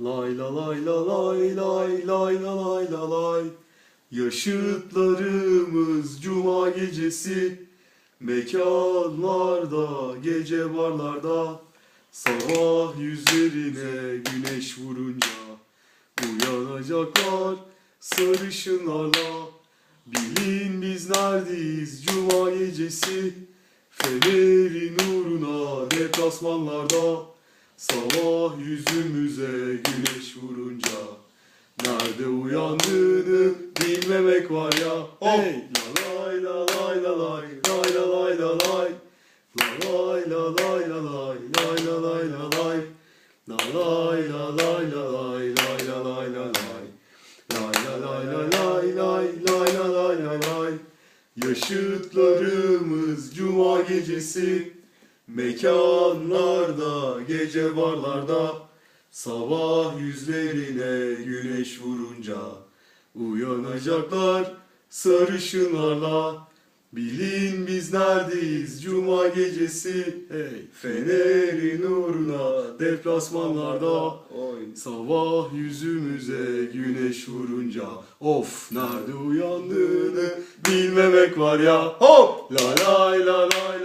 Lay la lay la lay lay lay la lay la lay. Yaşıtlarımız cuma gecesi Mekanlarda gece barlarda. Sabah yüzlerine güneş vurunca Uyanacaklar sarışınlarla. Bilin biz neredeyiz cuma gecesi Fenerin uğruna deplasmanlarda Sabah yüzümüze güneş vurunca Nerede uyandığını bilmemek var ya Hey! La lay la lay la lay lay la lay la lay La lay la lay la lay lay la lay la lay La lay la lay la lay lay la lay la lay Lay la lay la lay lay lay la lay la lay Yaşıtlarımız cuma gecesi Mekanlarda gece barlarda Sabah yüzlerine güneş vurunca Uyanacaklar sarışınlarla Bilin biz neredeyiz? Cuma gecesi Hey Fenerin uğruna deplasmanlarda. Oy. Sabah yüzümüze güneş vurunca Of nerede uyandığını bilmemek var ya. Hop! La lay la lay